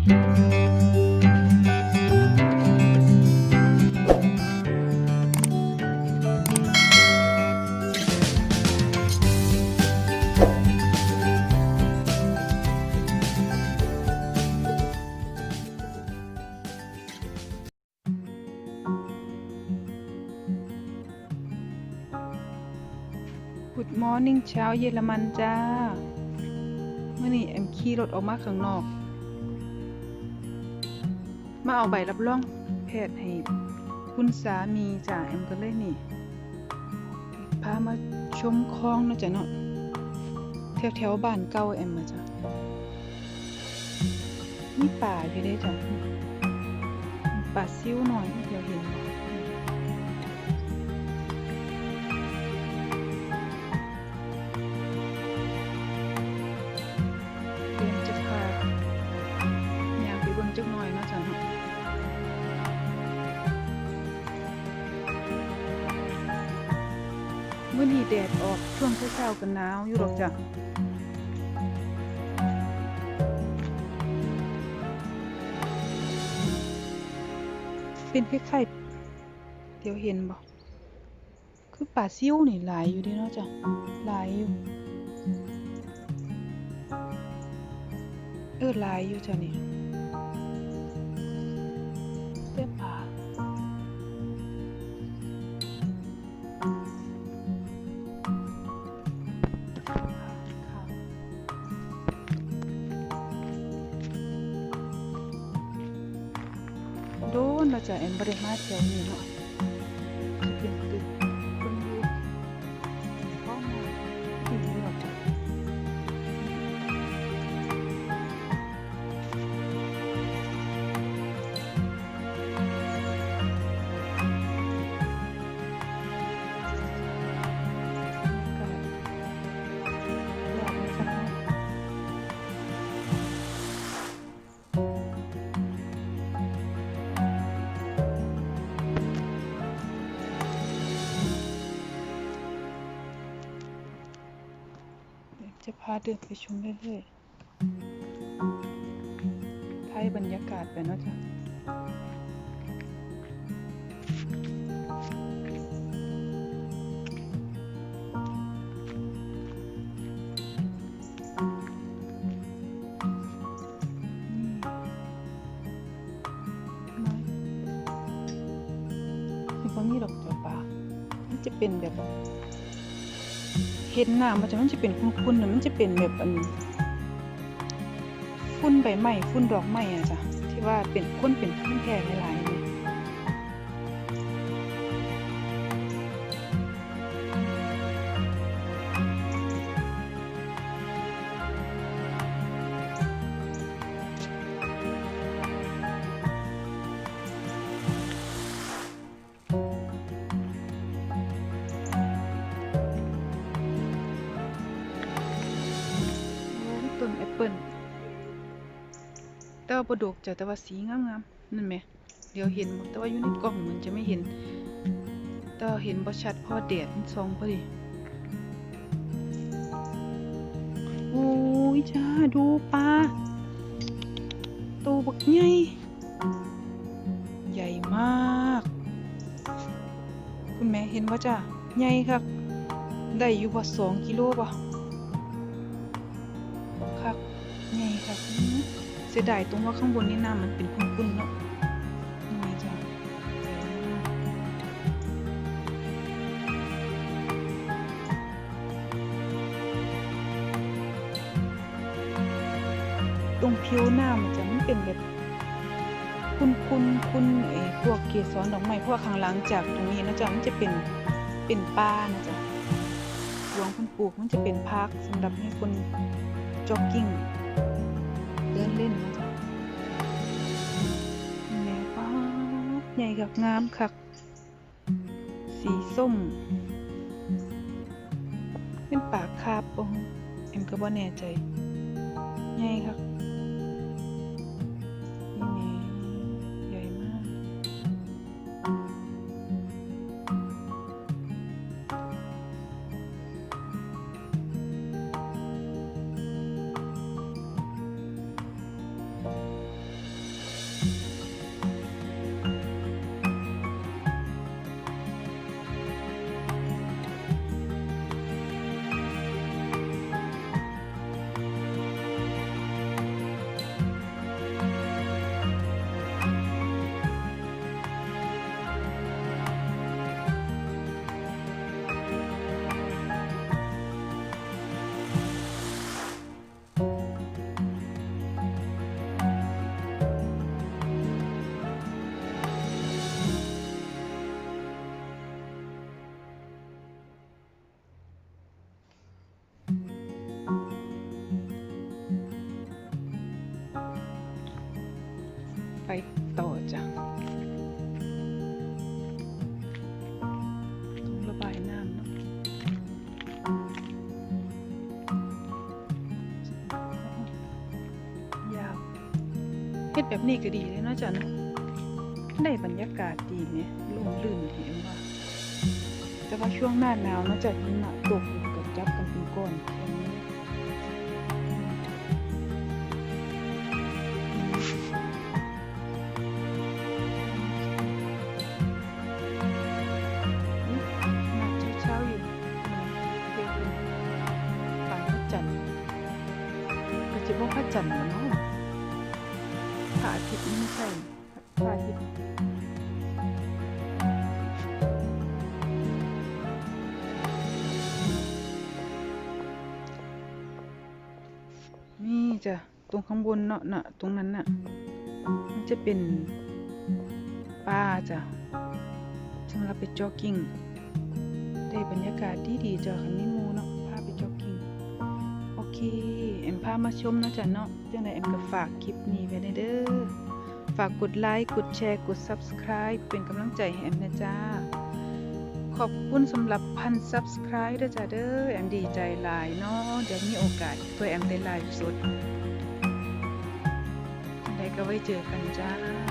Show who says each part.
Speaker 1: กุดมอร์นิ่งเช้าเยอรมันจ้าเมื่อนี้แอมขี่รถออกมาข้างนอก มาเอาใบรับรองแพทย์ให้คุณสามีจ่าแอมก็เลยนี่ พามาชมคลองนะจ๊ะเนาะแถวแถวบ้านเก่าแอมมาจ้ะนี่ป่าอยู่เด้จ้ะป่าซิ้วหน่อยเดี๋ยวเห็น นี้แดดออกช่วงเช้าๆก็หนาวอยู่ดอกจ้ะเป็นคล้ายๆเดี๋ยวเห็นบ่คือป่าซิ่วนี่หลายอยู่เด้เนาะจ้ะหลายอยู่เออหลายอยู่จ้ะนี่ จากแอมบริมาแถวนี้เนาะาเดินไปชมเรื่อยๆไทยบรรยากาศไปเนาะจ๊ะนี่มันมีดอกจอปลามันจะเป็นแบบ เห็นน้ำมันจะมันจะเป็นคุ้นๆนะมันจะเป็นแบบอันฟุ้นใบไม้ฟุ้นดอกไม้อะจ้ะที่ว่าเป็นคุ้นเป็นพื้นแผ่หลายๆ ต้นแอปเปิ้ลแต่ว่าบ่ดกจ้ะแต่ว่าสีงามๆนั่นแหมเดี๋ยวเห็นแต่ว่าอยู่ในกล้องมันจะไม่เห็น แต่เห็นบ่ชัดพราะแดดมันสองพอดีโอ้ยจ้าดูปลาตัวบักใหญ่ใหญ่มาก คุณแม่เห็นว่าจ้าใหญ่ครับ ได้อยู่บ่สองกิโลบ่ครับ ใหญ่ครับเสียดายตรงว่าข้างบนนี่หน้ำมันเป็นขุ่นๆเนาะนี่ไงจ้าใหญ่มากตรงผิวหน้ำมันจะไมันเป็นแบบคุณคุณคุณไอ้พวกเกสรดอกไม้เพราะว่าข้างหลังจากตรงนี้นะจ๊ะมันจะเป็นเป็นป่านะจ๊ะหลวงคนปลูกมันจะเป็นพาร์คสำหรับให้คนจ็อกกิ้ง เดินเล่นนะจ๊ะแม่ป้าใหญ่กับงามคัก สีส้ม เป็นปากคาบปงเอ็มก็บ่แน่ใจ ใหญ่คัก ไปต่อจ้ะตรงระบายน้ำเนาะยาวเฮ็ดแบบนี้ก็ดีเลยเนาะจ้ะเนาะได้บรรยากาศดีเนี่ยลมลื่นเห็นว่า แต่ว่าช่วงหน้าหนาวเนาะจะหิมะตกกับจับกันเป็นก้อน จะบอกพระจันทร์เนาะพระอาทิตย์ไม่ใช่พระอาทิตย์นี่จ้ะตรงข้างบนเนาะนะตรงนั้นน่ะมันจะเป็นป่าจ้ะสำหรับไปจ็อกกิ้งได้บรรยากาศดีดีๆจ้ะคันนี้ามาชมนะจ๊ะเนาะจังไดแอมก็ฝากคลิปนี้ไว้ในเด้อ ฝากกดไลค์ กดแชร์ กด Subscribe เป็นกำลังใจให้แอมนะจ้า ขอบคุณสำหรับพัน subscribe ด้วยจ้าเด้อ แอมดีใจหลายเนาะ เดี๋ยวมีโอกาสตัวแอมได้ไลฟ์สดจังใดก็ไว้เจอกันจ้า